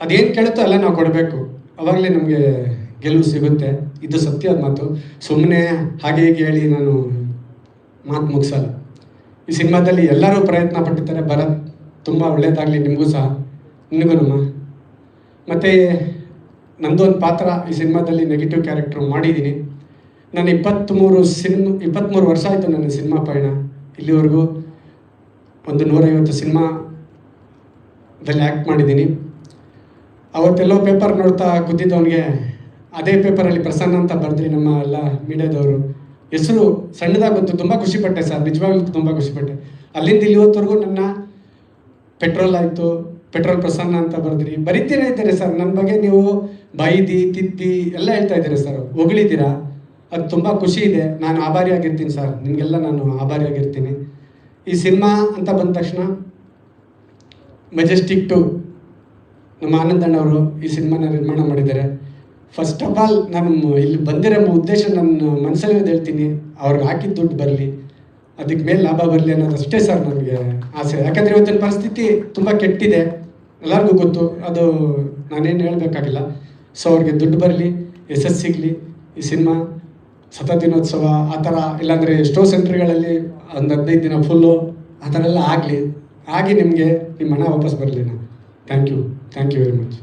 ಅದೇನು ಕೇಳುತ್ತೋ ಅಲ್ಲ ನಾವು ಕೊಡಬೇಕು. ಅವಾಗಲೇ ನಮಗೆ ಗೆಲುವು ಸಿಗುತ್ತೆ. ಇದು ಸತ್ಯದ ಮಾತು. ಸುಮ್ಮನೆ ಹಾಗೆ ಹೀಗೆ ಹೇಳಿ ನಾನು ಮಾತು ಮುಗಿಸಲ್ಲ. ಈ ಸಿನಿಮಾದಲ್ಲಿ ಎಲ್ಲರೂ ಪ್ರಯತ್ನ ಪಟ್ಟಿದ್ದಾರೆ ಭರತ್ ತುಂಬ ಒಳ್ಳೇದಾಗಲಿ, ನಿಮಗೂ ಸಹ. ನಿನಗೂ ಮತ್ತೆ ನಂದೊಂದು ಪಾತ್ರ ಈ ಸಿನಿಮಾದಲ್ಲಿ ನೆಗೆಟಿವ್ ಕ್ಯಾರೆಕ್ಟ್ರು ಮಾಡಿದ್ದೀನಿ. ನಾನು ಇಪ್ಪತ್ತ್ಮೂರು ಸಿನಿಮ್ ಇಪ್ಪತ್ತ್ಮೂರು ವರ್ಷ ಆಯಿತು ನನ್ನ ಸಿನಿಮಾ ಪಯಣ. ಇಲ್ಲಿವರೆಗೂ ಒಂದು ನೂರೈವತ್ತು ಸಿನಿಮಾದಲ್ಲಿ ಆ್ಯಕ್ಟ್ ಮಾಡಿದ್ದೀನಿ. ಅವತ್ತೆಲ್ಲೋ ಪೇಪರ್ ನೋಡ್ತಾ ಕೂತಿದ್ದವನಿಗೆ ಅದೇ ಪೇಪರಲ್ಲಿ ಪ್ರಸನ್ನ ಅಂತ ಬರೆದ್ರಿ ನಮ್ಮ ಎಲ್ಲ ಮೀಡಿಯಾದವರು. ಹೆಸರು ಸಣ್ಣದಾಗಿ ಬಂತು, ತುಂಬ ಖುಷಿಪಟ್ಟೆ ಸರ್, ನಿಜವಾಗ್ಲೂ ತುಂಬ ಖುಷಿಪಟ್ಟೆ. ಅಲ್ಲಿಂದ ಇಲ್ಲಿವತ್ತರೆಗೂ ನನ್ನ ಪೆಟ್ರೋಲ್ ಆಯಿತು, ಪೆಟ್ರೋಲ್ ಪ್ರಸನ್ನ ಅಂತ ಬರೆದ್ರಿ. ಬರಿತೀರಾ ಇದ್ದೀರಿ ಸರ್? ನನ್ನ ಬಗ್ಗೆ ನೀವು ಬೈದಿ, ತಿದ್ದಿ ಎಲ್ಲ ಹೇಳ್ತಾ ಇದ್ದೀರಿ ಸರ್. ಹೊಗಳಿದ್ದೀರಾ? ಅದು ತುಂಬ ಖುಷಿ ಇದೆ. ನಾನು ಆಭಾರಿಯಾಗಿರ್ತೀನಿ ಸರ್. ನಿಮಗೆಲ್ಲ ನಾನು ಆಭಾರಿಯಾಗಿರ್ತೀನಿ ಈ ಸಿನಿಮಾ ಅಂತ ಬಂದ ತಕ್ಷಣ, ಮೆಜೆಸ್ಟಿಕ್ ಟು ನಮ್ಮ ಆನಂದಣ್ಣವರು ಈ ಸಿನಿಮಾನ ನಿರ್ಮಾಣ ಮಾಡಿದ್ದಾರೆ. ಫಸ್ಟ್ ಆಫ್ ಆಲ್ ನಾನು ಇಲ್ಲಿ ಬಂದಿರೋ ಉದ್ದೇಶ ನನ್ನ ಮನಸ್ಸಲ್ಲಿ ಹೇಳ್ತೀನಿ, ಅವ್ರಿಗೆ ಹಾಕಿದ ದುಡ್ಡು ಬರಲಿ, ಅದಕ್ಕೆ ಮೇಲೆ ಲಾಭ ಬರಲಿ ಅನ್ನೋದಷ್ಟೇ ಸರ್ ನನಗೆ ಆಸೆ. ಯಾಕಂದರೆ ಇವತ್ತಿನ ಪರಿಸ್ಥಿತಿ ತುಂಬ ಕೆಟ್ಟಿದೆ, ಎಲ್ಲರಿಗೂ ಗೊತ್ತು, ಅದು ನಾನೇನು ಹೇಳಬೇಕಾಗಿಲ್ಲ. ಸೊ ಅವ್ರಿಗೆ ದುಡ್ಡು ಬರಲಿ, ಯಶಸ್ಸು ಸಿಗಲಿ, ಈ ಸಿನಿಮಾ ಸತ ದಿನೋತ್ಸವ ಆ ಥರ, ಇಲ್ಲಾಂದರೆ ಎಷ್ಟೋ ಸೆಂಟ್ರ್ಗಳಲ್ಲಿ ಒಂದು ಹದಿನೈದು ದಿನ ಫುಲ್ಲು ಆ ಥರ ಎಲ್ಲ ಆಗಲಿ, ಆಗಿ ನಿಮಗೆ ನಿಮ್ಮ ಹಣ ವಾಪಸ್ ಬರಲಿ. ನಾನು thank you. Thank you very much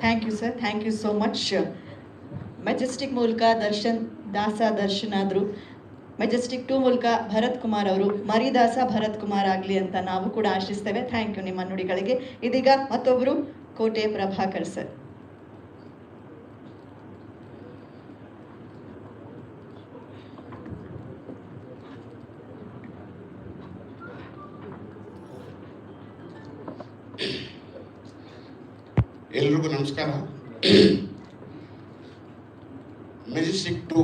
thank you sir thank you so much Majestic ಮೂಲಕ ದರ್ಶನ್ ದಾಸ ದರ್ಶನ್ ಆದರು ಮೆಜೆಸ್ಟಿಕ್ ಟು ಮೂಲಕ ಭರತ್ ಕುಮಾರ್ ಅವರು ಮರಿದಾಸ ಭರತ್ ಕುಮಾರ್ ಆಗಲಿ ಅಂತ ನಾವು ಕೂಡ ಆಶಿಸ್ತೇವೆ ಥ್ಯಾಂಕ್ ಯು ನಿಮ್ಮ ನುಡಿಗಳಿಗೆ ಇದೀಗ ಮತ್ತೊಬ್ಬರು ಕೋಟೆ ಪ್ರಭಾಕರ್ ಸರ್ ಎಲ್ರಿಗೂ ನಮಸ್ಕಾರ. ಮೆಜೆಸ್ಟಿಕ್ ಟು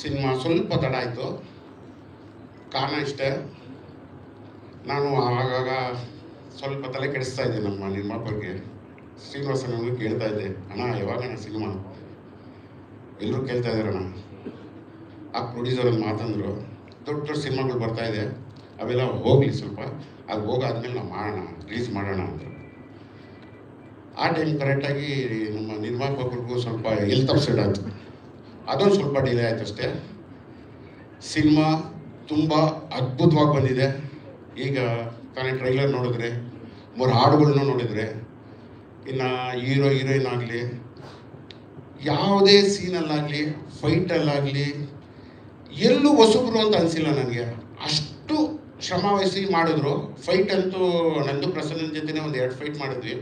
ಸಿನಿಮಾ ಸ್ವಲ್ಪ ತಡ ಆಯಿತು. ಕಾರಣ ಇಷ್ಟೇ. ನಾನು ಆಗಾಗ ಸ್ವಲ್ಪ ತಲೆ ಕೆಡಿಸ್ತಾ ಇದ್ದೆ ನಮ್ಮ ನಿರ್ಮಾಪಕರಿಗೆ. ಶ್ರೀನಿವಾಸನಿಗೂ ಕೇಳ್ತಾ ಇದ್ದೆ, ಅಣ್ಣ ಯಾವಾಗ ಸಿನಿಮಾ? ಎಲ್ಲರೂ ಕೇಳ್ತಾ ಇದ್ದಾರಣ್ಣ ಆ ಪ್ರೊಡ್ಯೂಸರ್ ಮಾತಂದರು, ದೊಡ್ಡ ದೊಡ್ಡ ಸಿನಿಮಾಗಳು ಬರ್ತಾಯಿದೆ ಅವೆಲ್ಲ ಹೋಗಲಿ ಸ್ವಲ್ಪ. ಅದು ಹೋಗಾದ್ಮೇಲೆ ನಾವು ಮಾಡೋಣ ರಿಲೀಸ್ ಮಾಡೋಣ ಅಂದರು ಆ ಟೈಮ್ ಕರೆಕ್ಟಾಗಿ ನಮ್ಮ ನಿರ್ಮಾಪಕರಿಗೂ ಸ್ವಲ್ಪ ಎಲ್ ತಪ್ಸೈಡ್ ಆಯಿತು. ಅದೊಂದು ಸ್ವಲ್ಪ ಡಿಲೇ ಆಯ್ತು ಅಷ್ಟೇ. ಸಿನಿಮಾ ತುಂಬ ಅದ್ಭುತವಾಗಿ ಬಂದಿದೆ. ಈಗ ತಾನೇ ಟ್ರೈಲರ್ ನೋಡಿದ್ರೆ ಮೂರು ಹಾಡುಗಳನ್ನೂ ನೋಡಿದರೆ, ಇನ್ನು ಹೀರೋ ಹೀರೋಯಿನ್ ಆಗಲಿ, ಯಾವುದೇ ಸೀನಲ್ಲಾಗಲಿ ಫೈಟಲ್ಲಾಗಲಿ ಎಲ್ಲೂ ಹೊಸಬ್ರು ಅಂತ ಅನಿಸಿಲ್ಲ ನನಗೆ. ಅಷ್ಟು ಶ್ರಮ ವಹಿಸಿ ಮಾಡಿದ್ರು. ಫೈಟ್ ಅಂತೂ ನಂದು ಪ್ರಸನ್ನ ಜೊತೆನೇ ಒಂದು ಎರಡು ಫೈಟ್ ಮಾಡಿದ್ವಿ.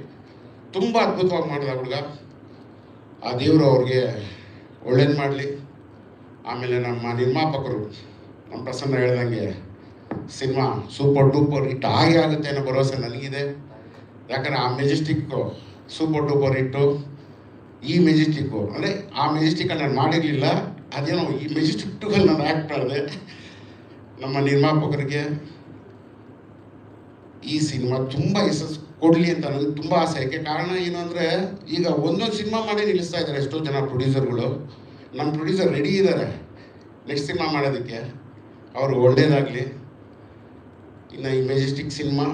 ತುಂಬ ಅದ್ಭುತವಾಗಿ ಮಾಡಿದ ಹುಡುಗ. ಆ ದೇವರು ಅವ್ರಿಗೆ ಒಳ್ಳೇದು ಮಾಡಲಿ. ಆಮೇಲೆ ನಮ್ಮ ನಿರ್ಮಾಪಕರು, ನಮ್ಮ ಪ್ರಸನ್ನ ಹೇಳ್ದಂಗೆ, ಸಿನಿಮಾ ಸೂಪರ್ ಡೂಪರ್ ಹಿಟ್ ಹಾಗೆ ಆಗುತ್ತೆ ಅನ್ನೋ ಭರವಸೆ ನನಗಿದೆ. ಯಾಕಂದರೆ ಆ ಮೆಜೆಸ್ಟಿಕ್ಕು ಸೂಪರ್ ಡೂಪರ್ ಹಿಟ್ಟು ಈ ಮೆಜೆಸ್ಟಿಕ್ಕು ಅಂದರೆ ಆ ಮೆಜೆಸ್ಟಿಕ್ ನಾನು ಮಾಡಿರಲಿಲ್ಲ. ಅದೇನೋ ಈ ಮೆಜೆಸ್ಟಿಕ್ ಟುಗಲ್ಲಿ ನಾನು ಆ್ಯಕ್ಟ್ ಮಾಡಿದೆ ನಮ್ಮ ನಿರ್ಮಾಪಕರಿಗೆ ಈ ಸಿನಿಮಾ ತುಂಬ ಯಶಸ್ಸು ಕೊಡಲಿ ಅಂತ ನನಗೆ ತುಂಬ ಆಸೆ. ಯಾಕೆ ಕಾರಣ ಏನು ಅಂದರೆ, ಈಗ ಒಂದೊಂದು ಸಿನಿಮಾ ಮಾಡಿ ನಿಲ್ಲಿಸ್ತಾ ಇದ್ದಾರೆ ಎಷ್ಟೋ ಜನ ಪ್ರೊಡ್ಯೂಸರ್ಗಳು. ನಮ್ಮ ಪ್ರೊಡ್ಯೂಸರ್ ರೆಡಿ ಇದ್ದಾರೆ. ನೆಕ್ಸ್ಟ್ ಸಿನಿಮಾ ಮಾಡೋದಕ್ಕೆ. ಅವರು ಒಳ್ಳೇದಾಗಲಿ. ಇನ್ನು ಈ ಮೆಜೆಸ್ಟಿಕ್ ಸಿನಿಮಾ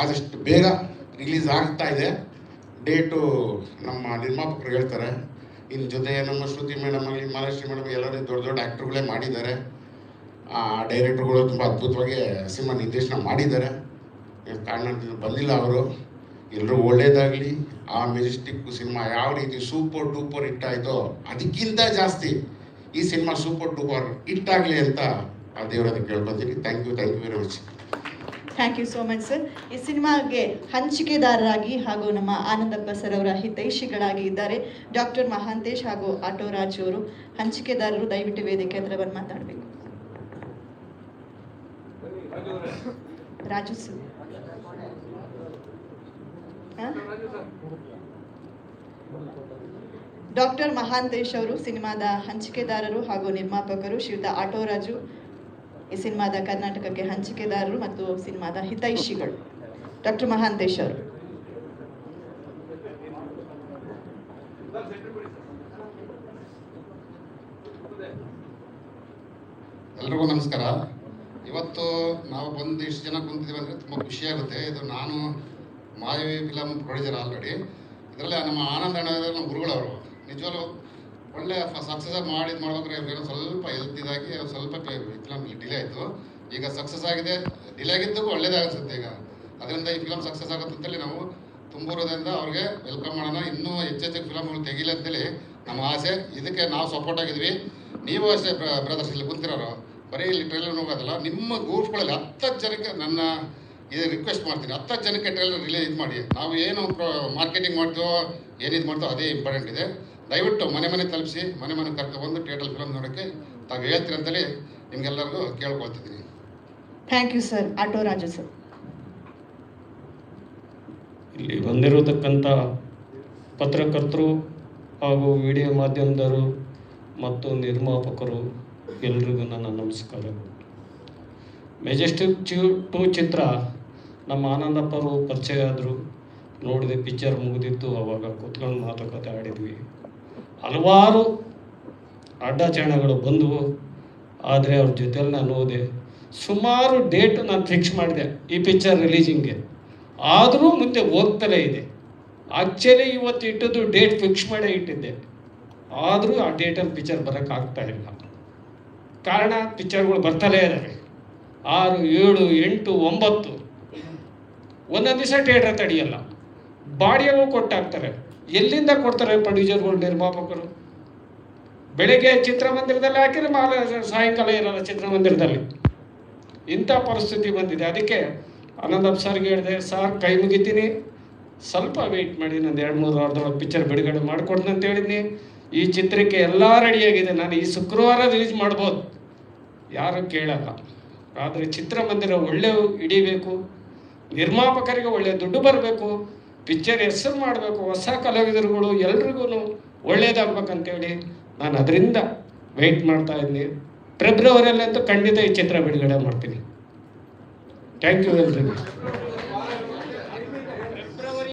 ಆದಷ್ಟು ಬೇಗ ರಿಲೀಸ್ ಆಗ್ತಾ ಇದೆ. ಡೇಟು ನಮ್ಮ ನಿರ್ಮಾಪಕರು ಹೇಳ್ತಾರೆ. ಇನ್ನು ಜೊತೆ ನಮ್ಮ ಶ್ರುತಿ ಮೇಡಮ್ ಆಗಲಿ ಮಹಾಲಕ್ಷ್ಮಿ ಮೇಡಮ್ ಎಲ್ಲರೂ ದೊಡ್ಡ ದೊಡ್ಡ ಆ್ಯಕ್ಟ್ರುಗಳೇ ಮಾಡಿದ್ದಾರೆ. ಡೈರೆಕ್ಟ್ರುಗಳು ತುಂಬ ಅದ್ಭುತವಾಗಿ ಸಿನಿಮಾ ನಿರ್ದೇಶನ ಮಾಡಿದ್ದಾರೆ. ಕಾರಣದಿಂದ ಬಂದಿಲ್ಲ ಅವರು. ಎಲ್ಲರೂ ಒಳ್ಳೇದಾಗಲಿ, ಆ ಮೆಜೆಸ್ಟಿಕ್ ಸಿನಿಮಾ ಯಾವ ರೀತಿ ಸೂಪರ್ ಡೂಪರ್ ಹಿಟ್ ಆಯಿತೋ ಅದಕ್ಕಿಂತ ಜಾಸ್ತಿ ಈ ಸಿನಿಮಾ ಸೂಪರ್ ಡೂಪರ್ ಹಿಟ್ ಆಗಲಿ ಅಂತ ಆ ದೇವರ ಕೇಳ್ಕೊತೀನಿ thank you thank you very much thank you so much sir ಈ ಸಿನಿಮಾಗೆ ಹಂಚಿಕೆದಾರರಾಗಿ ಹಾಗೂ ನಮ್ಮ ಆನಂದಪ್ಪ ಸರ್ ಅವರ ಹಿತೈಷಿಗಳಾಗಿ ಇದ್ದಾರೆ ಡಾಕ್ಟರ್ ಮಹಾಂತೇಶ್ ಹಾಗೂ ಆಟೋ ರಾಜ್ ಅವರು. ಹಂಚಿಕೆದಾರರು ದಯವಿಟ್ಟು ವೇದಿಕೆ ಹತ್ರ ಬಂದು ಮಾತಾಡಬೇಕು. ರಾಜು ಸರ್. ಡಾಕ್ಟರ್ ಮಹಾಂತೇಶ್ ಅವರು ಸಿನಿಮಾದ ಹಂಚಿಕೆದಾರರು ಹಾಗೂ ನಿರ್ಮಾಪಕರು ಶ್ರೀಯುತ ಆಟೋ ರಾಜು. ಈ ಸಿನಿಮಾದ ಕರ್ನಾಟಕಕ್ಕೆ ಹಂಚಿಕೆದಾರರು ಮತ್ತು ಸಿನಿಮಾದ ಹಿತೈಷಿಗಳು. ಡಾಕ್ಟರ್ ಮಹಾಂತೇಶ್ ಅವರು. ಎಲ್ರಿಗೂ ನಮಸ್ಕಾರ. ಇವತ್ತು ನಾವು ಬಂದು ಇಷ್ಟು ಜನ ಕುಂತಿದ್ದೀವಿ ಅಂದರೆ ತುಂಬ ಖುಷಿಯಾಗುತ್ತೆ ಇದು ನಾನು ಮಾಯವಿ ಫಿಲಮ್ ಪ್ರೊಡ್ಯೂಸರ್ ಆಲ್ರೆಡಿ ಇದರಲ್ಲಿ ನಮ್ಮ ಆನಂದ ಅಣ್ಣ ನಮ್ಮ ಗುರುಗಳವರು ನಿಜವಾಗ್ಲೂ ಒಳ್ಳೆ ಸಕ್ಸಸ್ ಆಗಿ ಮಾಡಿದ್ ಮಾಡ್ಬೇಕಾದ್ರೆ ಏನೋ ಸ್ವಲ್ಪ ಹೆಲ್ತ್ ಇದಾಗಿ ಸ್ವಲ್ಪ ಫಿಲಮ್ ಡಿಲೇ ಆಯಿತು. ಈಗ ಸಕ್ಸಸ್ ಆಗಿದೆ ಡಿಲೇ ಆಗಿದ್ದಕ್ಕೂ ಒಳ್ಳೇದಾಗಿಸುತ್ತೆ ಈಗ. ಅದರಿಂದ ಈ ಫಿಲಮ್ ಸಕ್ಸಸ್ ಆಗುತ್ತೆ ಅಂತೇಳಿ ನಾವು ತುಂಬಿರೋದ್ರಿಂದ ಅವ್ರಿಗೆ ವೆಲ್ಕಮ್ ಮಾಡೋಣ. ಇನ್ನೂ ಹೆಚ್ಚೆಚ್ಚು ಫಿಲಮ್ಗಳು ತೆಗಿಲಿ ಅಂತೇಳಿ ನಮ್ಮ ಆಸೆ. ಇದಕ್ಕೆ ನಾವು ಸಪೋರ್ಟ್ ಆಗಿದ್ವಿ. ನೀವು ಅಷ್ಟೇ ಬ್ರದರ್ಸ್ ಇಲ್ಲಿ ಕುಂತಿರೋರು. ಬರೀ ಇಲ್ಲಿ ಟ್ರೈಲರ್ ಹೋಗೋದಲ್ಲ ನಿಮ್ಮ ಗ್ರೂಪ್ಗಳಲ್ಲಿ ಹತ್ತತ್ತು ಜನಕ್ಕೆ ನನ್ನ ಇದು ರಿಕ್ವೆಸ್ಟ್ ಮಾಡ್ತೀನಿ. ಹತ್ತತ್ತು ಜನಕ್ಕೆ ಟ್ರೈಲರ್ ರಿಲೇ ಇದು ಮಾಡಿ. ನಾವು ಏನು ಮಾರ್ಕೆಟಿಂಗ್ ಮಾಡ್ತೀವೋ ಏನಿದು ಇದು ಮಾಡ್ತೀವೋ ಅದೇ ಇಂಪಾರ್ಟೆಂಟ್ ಇದೆ. ದಯವಿಟ್ಟು ಮನೆ ಮನೆ ತಲುಪಿಸಿ ಮನೆ ಮನೆ ಕರ್ಕೊಬಂದು ಟೇಟಲ್ ಫಿಲಮ್ ನೋಡೋಕ್ಕೆ ತಾವು ಹೇಳ್ತೀರಿ ಅಂತೇಳಿ ನಿಮಗೆಲ್ಲರಿಗೂ ಕೇಳ್ಕೊಳ್ತಿದ್ದೀನಿ. Thank you sir auto Raju sir ಇಲ್ಲಿ ಬಂದಿರತಕ್ಕಂಥ ಪತ್ರಕರ್ತರು ಹಾಗೂ ವಿಡಿಯೋ ಮಾಧ್ಯಮದವರು ಮತ್ತು ನಿರ್ಮಾಪಕರು ಎಲ್ರಿಗೂ ನನ್ನ ನಮಸ್ಕಾರಗಳು ಮೆಜೆಸ್ಟಿಕ್ ಟು ಟೂ ಚಿತ್ರ ನಮ್ಮ ಆನಂದಪ್ಪರು ಪರಿಚಯ ಆದರು ನೋಡಿದೆ ಪಿಕ್ಚರ್ ಮುಗಿದಿತ್ತು, ಅವಾಗ ಕೂತ್ಕೊಂಡು ಮಾತುಕತೆ ಆಡಿದ್ವಿ. ಹಲವಾರು ಅಡ್ಡಾಚರಣೆಗಳು ಬಂದವು. ಆದರೆ ಅವ್ರ ಜೊತೆಯಲ್ಲಿ ನಾನು ಹೋದೆ. ಸುಮಾರು ಡೇಟ್ ನಾನು ಫಿಕ್ಸ್ ಮಾಡಿದೆ ಈ ಪಿಕ್ಚರ್ ರಿಲೀಸಿಂಗ್ಗೆ ಆದರೂ ಮುಂದೆ ಹೋಗ್ತಲೇ ಇದೆ. ಆಕ್ಚುಲಿ ಇವತ್ತು ಇಟ್ಟದ್ದು ಡೇಟ್ ಫಿಕ್ಸ್ ಮಾಡೇ ಇಟ್ಟಿದ್ದೆ. ಆದರೂ ಆ ಡೇಟಲ್ಲಿ ಪಿಕ್ಚರ್ ಬರೋಕ್ಕಾಗ್ತಾ ಇಲ್ಲ. ಕಾರಣ ಪಿಕ್ಚರ್ಗಳು ಬರ್ತಲೇ ಇದ್ದಾವೆ ಆರು, ಏಳು, ಎಂಟು, ಒಂಬತ್ತು. ಒಂದೊಂದು ದಿವಸ ಥಿಯೇಟರ್ ತಡೆಯಲ್ಲ ಬಾಡಿಯಲ್ಲೂ ಕೊಟ್ಟಾಗ್ತಾರೆ ಎಲ್ಲಿಂದ ಕೊಡ್ತಾರೆ ಪ್ರೊಡ್ಯೂಸರ್ಗಳು ನಿರ್ಮಾಪಕರು? ಬೆಳಿಗ್ಗೆ ಚಿತ್ರಮಂದಿರದಲ್ಲಿ ಹಾಕಿದ್ರೆ ಮಾಲ, ಸಾಯಂಕಾಲ ಇರಲ್ಲ ಚಿತ್ರಮಂದಿರದಲ್ಲಿ. ಇಂಥ ಪರಿಸ್ಥಿತಿ ಬಂದಿದೆ. ಅದಕ್ಕೆ ಆನಂದಪ್ಪ ಸರ್ಗೆ ಹೇಳಿದೆ, ಸರ್, ಕೈ ಮುಗಿತೀನಿ. ಸ್ವಲ್ಪ ವೆಯ್ಟ್ ಮಾಡಿ ನಂದು ಎರಡು, ಮೂರು ವಾರದೊಳಗೆ ಪಿಕ್ಚರ್ ಬಿಡುಗಡೆ ಮಾಡಿಕೊಡ್ತೀನಿ ಅಂತ ಹೇಳಿದ್ನಿ. ಈ ಚಿತ್ರಕ್ಕೆ ಎಲ್ಲ ರೆಡಿಯಾಗಿದೆ. ನಾನು ಈ ಶುಕ್ರವಾರ ರಿಲೀಸ್ ಮಾಡ್ಬೋದು. ಯಾರು ಕೇಳಲ್ಲ. ಆದರೆ ಚಿತ್ರಮಂದಿರ ಒಳ್ಳೆ ಹಿಡಿಬೇಕು. ನಿರ್ಮಾಪಕರಿಗೆ ಒಳ್ಳೆ ದುಡ್ಡು ಬರಬೇಕು. ಪಿಕ್ಚರ್ ಹೆಸರು ಮಾಡಬೇಕು. ಹೊಸ ಕಲಾವಿದರುಗಳು ಎಲ್ರಿಗೂ ಒಳ್ಳೇದಾಗಬೇಕಂತೇಳಿ ನಾನು ಅದರಿಂದ ವೆಯ್ಟ್ ಮಾಡ್ತಾ ಇದ್ದೀನಿ. ಫೆಬ್ರವರಿಯಲ್ಲಂತೂ ಖಂಡಿತ ಈ ಚಿತ್ರ ಬಿಡುಗಡೆ ಮಾಡ್ತೀನಿ. ಥ್ಯಾಂಕ್ ಯು ಎಲ್ರಿಗೂ.